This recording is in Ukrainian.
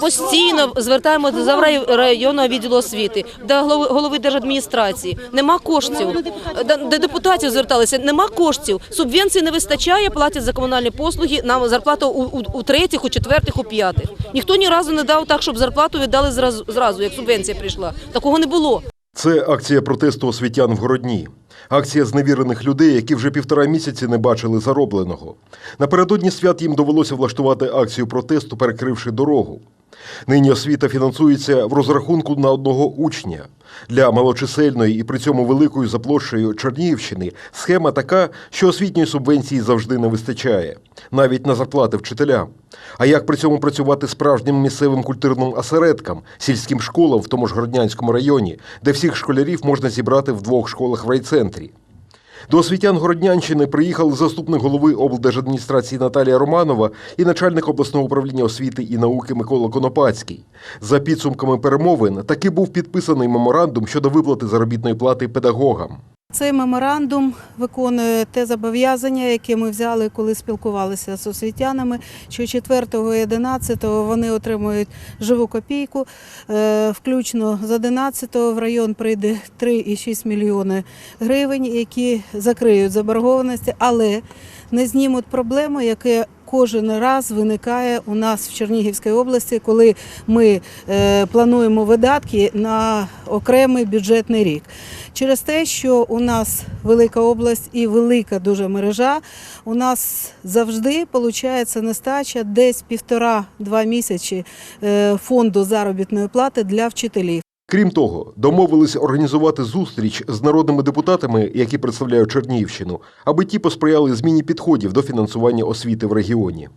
постійно звертаємося до заврай- районного відділу освіти, до голови, держадміністрації. Нема коштів. До, депутатів зверталися. Нема коштів. Субвенції не вистачає, платять за комунальні послуги. Нам зарплата у, у, у третіх, у четвертих, у п'ятих. Ніхто ні разу не дав так, щоб зарплату віддали зразу, зразу як субвенція прийшла. Такого не було. Це акція протесту освітян в Городні. Акція зневірених людей, які вже півтора місяці не бачили заробленого. Напередодні свят їм довелося влаштувати акцію протесту, перекривши дорогу. Нині освіта фінансується в розрахунку на одного учня. Для малочисельної і при цьому великою за площею Чернігівщини схема така, що освітньої субвенції завжди не вистачає, навіть на зарплати вчителям. А як при цьому працювати справжнім місцевим культурним осередкам, сільським школам в тому ж Городнянському районі, де всіх школярів можна зібрати в двох школах в райцентрі? До освітян Городнянщини приїхали заступник голови облдержадміністрації Наталія Романова і начальник обласного управління освіти і науки Микола Конопацький. За підсумками перемовин таки був підписаний меморандум щодо виплати заробітної плати педагогам. Цей меморандум виконує те зобов'язання, яке ми взяли, коли спілкувалися з освітянами, що 4 і 11 вони отримують живу копійку. Е, Включно з 11 в район прийде 3,6 мільйони гривень, які закриють заборгованості, але не знімуть проблему, яке кожен раз виникає у нас в Чернігівській області, коли ми е, плануємо видатки на окремий бюджетний рік. Через те, що у нас велика область і велика дуже мережа, у нас завжди виходить нестача десь півтора-два місяці е, фонду заробітної плати для вчителів. Крім того, домовились організувати зустріч з народними депутатами, які представляють Чернігівщину, аби ті посприяли зміні підходів до фінансування освіти в регіоні.